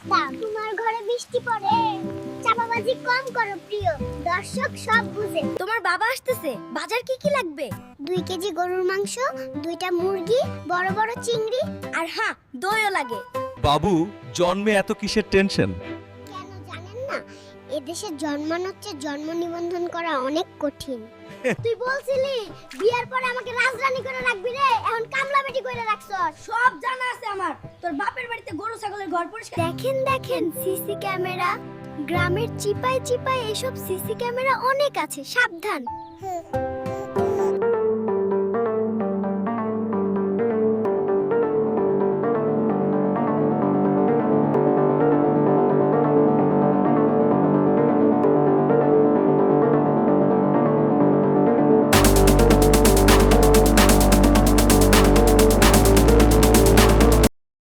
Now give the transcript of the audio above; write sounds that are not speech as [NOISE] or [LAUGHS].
বৃষ্টি পড়ে। চাপাবাজি কম করো প্রিয়। দর্শক সব বুঝে। তোমার বাবা আসতেছে। বাজার কি কি লাগবে? দুই কেজি গরুর মাংস দুইটা মুরগি বড় বড় চিংড়ি। আর হ্যাঁ দইও লাগে। বাবু জন্মে এত কিসের টেনশন? কেন জানেন না? এদেশে জন্মানোর চেয়ে জন্ম নিবন্ধন করা অনেক কঠিন। [LAUGHS] তুই বলছিলি বিয়ার পরে আমাকে রাজরানী করে রাখবি রে। এখন কামলা বেটি করে রাখছস। সব জানা আছে আমার। তোর বাপের দেখেন দেখেন সিসি ক্যামেরা গ্রামের চিপায় চিপায় এসব সিসি ক্যামেরা অনেক আছে সাবধান।